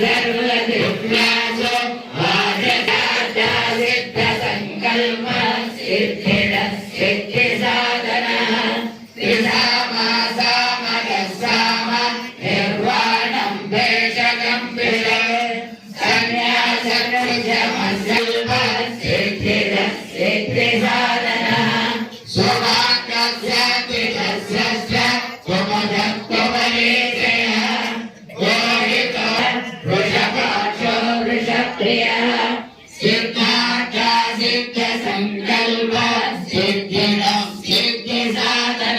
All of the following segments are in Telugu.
Yeah, yeah, yeah. प्रिय सिद्धार्थ सिद्ध संकल्प सिद्धिर सिद्धि साधन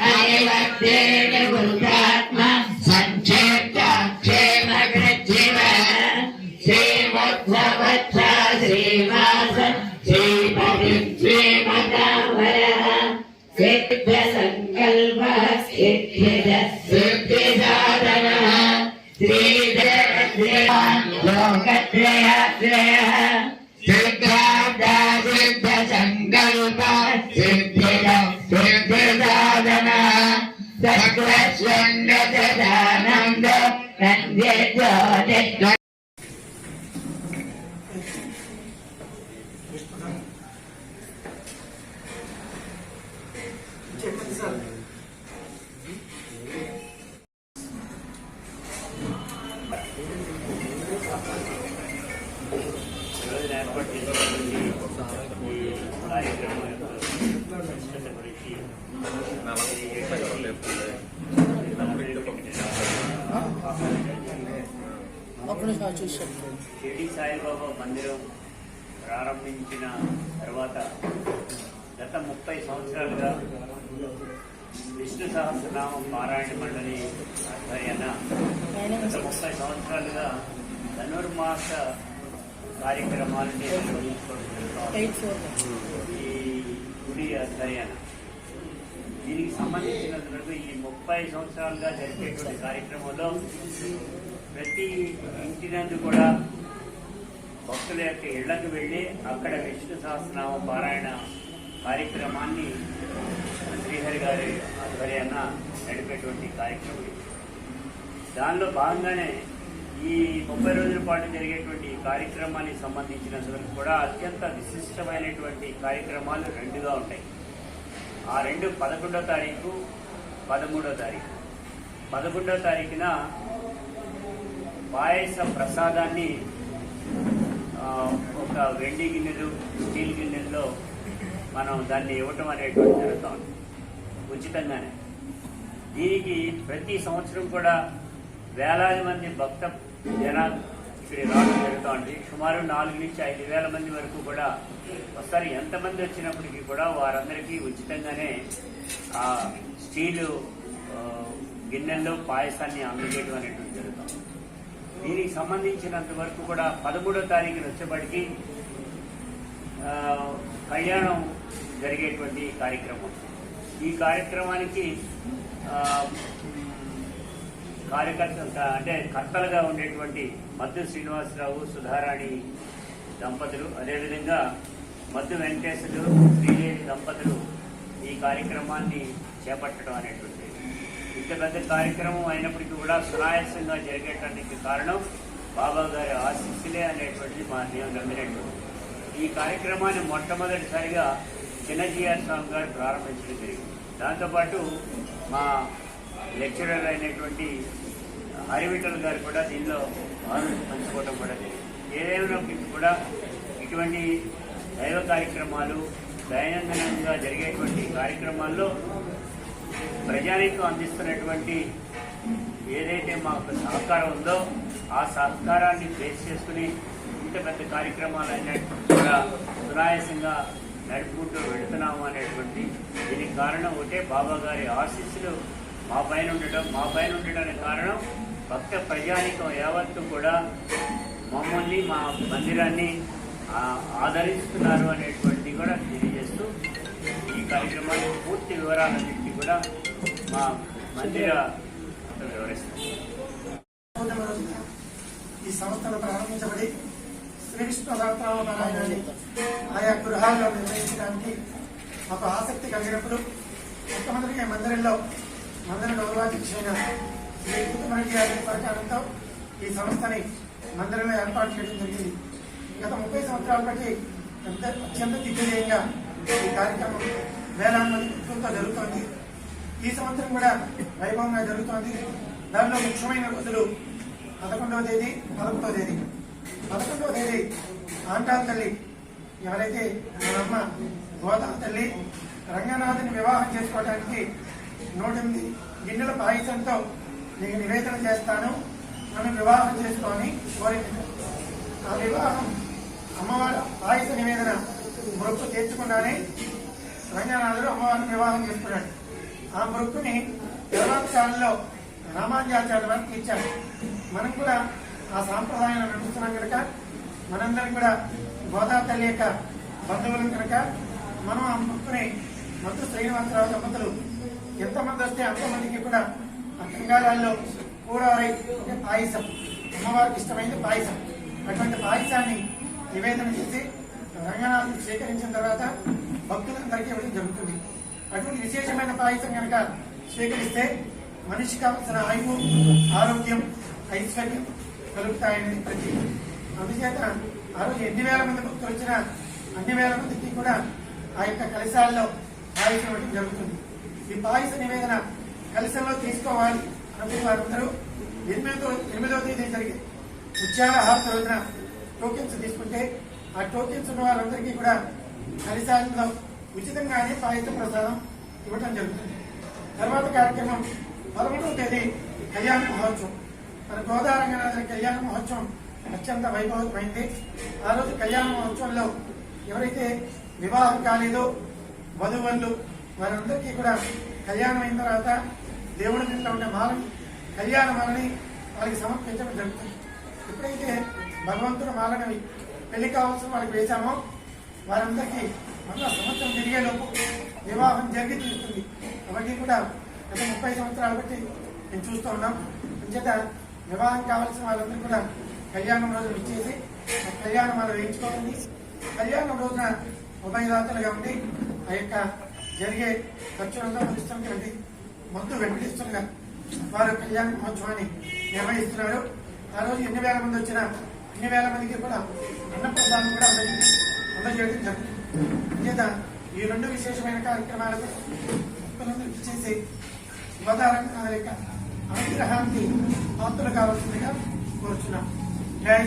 हरिवत्तेन गुरुकात्मा श्रीवास श्रीपति श्रीमतावर सिद्ध संकल्प सिद्धिर साधन श्रीधर సంకల్ప సిద్ధిదాదన సకల స్వంగ దానంద నందే జ్యోతి ఏర్పాటు చేసినటువంటి కార్యక్రమం షిరిడి సాయిబాబా మందిరం ప్రారంభించిన తర్వాత గత ముప్పై సంవత్సరాలుగా విష్ణు సహస్రనామం పారాయణ మండలి ఆధ్వర్యాన గత ముప్పై సంవత్సరాలుగా ధనుర్మాస జరుగుతోంది. ఈ గుడి ఆధ్వర్యాన దీనికి సంబంధించినందుకు ఈ ముప్పై సంవత్సరాలుగా జరిపేటువంటి కార్యక్రమంలో ప్రతి ఇంటి నందు కూడా భక్తుల యొక్క ఇళ్ళకు వెళ్ళి అక్కడ విష్ణు సహస్రనామ పారాయణ కార్యక్రమాన్ని శ్రీహరి గారి ఆధ్వర్యాన నడిపేటువంటి కార్యక్రమం. దానిలో భాగంగానే ఈ ముప్పై రోజుల పాటు జరిగేటువంటి కార్యక్రమానికి సంబంధించినంత వరకు కూడా అత్యంత విశిష్టమైనటువంటి కార్యక్రమాలు రెండుగా ఉంటాయి. ఆ రెండు పదకొండో తారీఖు పదమూడో తారీఖు. పదకొండో తారీఖున పాయస ప్రసాదాన్ని ఒక వెండి గిన్నెలు స్టీల్ గిన్నెల్లో మనం దాన్ని ఇవ్వటం అనేటువంటి జరుగుతూ ఉంది. ఉచితంగానే. దీనికి ప్రతి సంవత్సరం కూడా వేలాది మంది భక్త జనాలు ఇక్కడ రావడం జరుగుతూ ఉంది సుమారు నాలుగు నుంచి ఐదు వేల మంది వరకు కూడా వస్తారు ఎంతమంది వచ్చినప్పటికీ కూడా వారందరికీ ఉచితంగానే ఆ స్టీలు గిన్నెల్లో పాయసాన్ని అందజేయడం అనేటువంటి జరుగుతుంది. దీనికి సంబంధించినంత వరకు కూడా పదమూడో తారీఖున వచ్చేప్పటికీ కళ్యాణం జరిగేటువంటి కార్యక్రమం. ఈ కార్యక్రమానికి కార్యకర్త అంటే కర్తలుగా ఉండేటువంటి మద్దు శ్రీనివాసరావు సుధారాణి దంపతులు అదేవిధంగా మద్దు వెంకటేశ్వరు శ్రీదేవి దంపతులు ఈ కార్యక్రమాన్ని చేపట్టడం అనేటువంటిది. ఇంత పెద్ద కార్యక్రమం అయినప్పటికీ కూడా సునాయాసంగా జరిగేటానికి కారణం బాబా గారి ఆశీస్సులే అనేటువంటిది మా నేను నమ్మినట్టు. ఈ కార్యక్రమాన్ని మొట్టమొదటిసారిగా చిన్నజీఆర్ స్వామి గారు ప్రారంభించడం జరిగింది. దాంతోపాటు మా లెక్చరర్ అయినటువంటి హరివిఠల్ గారు కూడా దీనిలో ఆనందం పంచుకోవడం కూడా జరిగింది. ఏదైనప్పటికీ కూడా ఇటువంటి దైవ కార్యక్రమాలు దైనందినంగా జరిగేటువంటి కార్యక్రమాల్లో ప్రజానికి అందిస్తున్నటువంటి ఏదైతే మాకు సహకారం ఉందో ఆ సహకారాన్ని బేస్ చేసుకుని ఇంత పెద్ద కార్యక్రమాలు అనేటువంటి కూడా సునాయాసంగా నడుపుకుంటూ వెళుతున్నాము అనేటువంటి దీనికి కారణం ఒకటే. బాబా గారి ఆశీస్సులు మా పైన ఉండటం మా పైన ఉండటానికి కారణం భక్త ప్రజానికం యావత్తు కూడా మమ్మల్ని మా మందిరాన్ని ఆదరిస్తున్నారు అనేటువంటిది కూడా తెలియజేస్తూ ఈ కార్యక్రమానికి పూర్తి వివరాలన్నింటినీ కూడా మా మందిర వివరిస్తాం. ఈ సంస్థను ప్రారంభించబడి శ్రీకృష్ణ సహస్రామపారాయణాన్ని ఆయా గృహాల్లో నిర్వహించడానికి మాకు ఆసక్తి కలిగినప్పుడు మొట్టమొదటిగా మందిరంలో మందిర గౌరవాధ్యక్షులైన శ్రీ సహకారంతో ఈ సంస్థని మందిరంలో ఏర్పాటు చేయడం జరిగింది. గత ముప్పై సంవత్సరాల బట్టి అత్యంత దిగ్విజయంగా ఈ కార్యక్రమం వేలాది మంది జరుగుతోంది. ఈ సంవత్సరం కూడా వైభవంగా జరుగుతోంది. దానిలో ముఖ్యమైన రోజులు పదకొండవ తేదీ పదకొండవ తేదీ. పదకొండవ తేదీ ఆంటాల తల్లి ఎవరైతే అమ్మ గోదావరి తల్లి రంగనాథుని వివాహం చేసుకోవడానికి నూట ఎనిమిది గిన్నెల పాయసంతో నీకు నివేదన చేస్తాను. నన్ను వివాహం చేసుకొని కోరింది. ఆ వివాహం అమ్మవారు ఆయుష నివేదన మృక్కు తీర్చుకున్నానే రంగనాథుడు అమ్మవారిని వివాహం చేసుకున్నాడు. ఆ మృక్కుని వివాహశాలలో కాలంలో వారికి ఇచ్చాడు మనం కూడా ఆ సాంప్రదాయాన్ని నడుస్తున్నాం కనుక మనందరం కూడా గోదావరి తల్లి యొక్క బంధువులం కనుక మనం ఆ మృక్కుని మంత్రి శ్రీనివాసరావు దంపతులు ఎంతమంది వస్తే అంతమందికి కూడా గంగారాల్లో కూరవరై అంటే పాయసం అమ్మవారికి ఇష్టమైంది పాయసం. అటువంటి పాయసాన్ని నివేదన చేసి రంగనాథం స్వీకరించిన తర్వాత భక్తులందరికీ ఇవ్వడం జరుగుతుంది. అటువంటి విశేషమైన పాయసం కనుక స్వీకరిస్తే మనిషికి కావలసిన ఆయువు ఆరోగ్యం ఐశ్వర్యం కలుగుతాయని ప్రతి. అందుచేత ఆ రోజు ఎన్ని వేల మంది భక్తులు వచ్చినా అన్ని వేల మందికి కూడా ఆ యొక్క కలశాల్లో పాయసం ఇవ్వడం జరుగుతుంది. ఈ పాయస నివేదన కలశంలో తీసుకోవాలి అనుకున్న వారందరూ ఎనిమిదో ఎనిమిదవ తేదీ జరిగే ఉచ్చారహార రోజున టోకెన్స్ తీసుకుంటే ఆ టోకెన్స్ ఉన్న వారందరికీ కూడా కలశాలలో ఉచితంగానే పాయస ప్రసాదం ఇవ్వడం జరుగుతుంది. తర్వాత కార్యక్రమం పదమూడవ తేదీ కళ్యాణ మహోత్సవం. మన గోదావరంగనాథుని కళ్యాణ మహోత్సవం అత్యంత వైభవమైంది. ఆ రోజు కళ్యాణ మహోత్సవంలో ఎవరైతే వివాహం కాలేదో వధువులు వారందరికీ కూడా కళ్యాణం అయిన తర్వాత దేవుడి ఇంట్లో ఉండే మాలని కళ్యాణ మాలని వాళ్ళకి సమర్పించడం జరుగుతుంది. ఎప్పుడైతే భగవంతుడు మాలని పెళ్ళి కావాల్సిన వాళ్ళకి వేశామో వారందరికీ మళ్ళా సంవత్సరం తిరిగేలోపు వివాహం జరిగి తీరుతుంది. అవన్నీ కూడా గత ముప్పై సంవత్సరాలు బట్టి మేము చూస్తూ ఉన్నాం. అంచేత వివాహం కావాల్సిన వాళ్ళందరూ కూడా కళ్యాణం రోజు ఇచ్చేసి కళ్యాణం వాళ్ళు వేయించుకోవాలి కళ్యాణం రోజున ఉభయదాతలుగా ఉండి ఆ యొక్క జరిగే ఖర్చులతో భరిస్తున్నటువంటి మందు వెంబడిస్తుండగా వారు కళ్యాణ మహోత్సవాన్ని నిర్వహిస్తున్నారు ఆ రోజు ఎన్ని వేల మంది వచ్చినా అన్ని వేల మందికి కూడా అన్నప్రసాదం కూడా అందజేయడం అందజేయడం జరుగుతుంది. ఈ రెండు విశేషమైన కార్యక్రమాలకు భక్తులందరూ ఇచ్చేసి గోదావరి యొక్క అనుగ్రహానికి పాత్రలు కావాల్సిందిగా కోరుచున్నాం. జై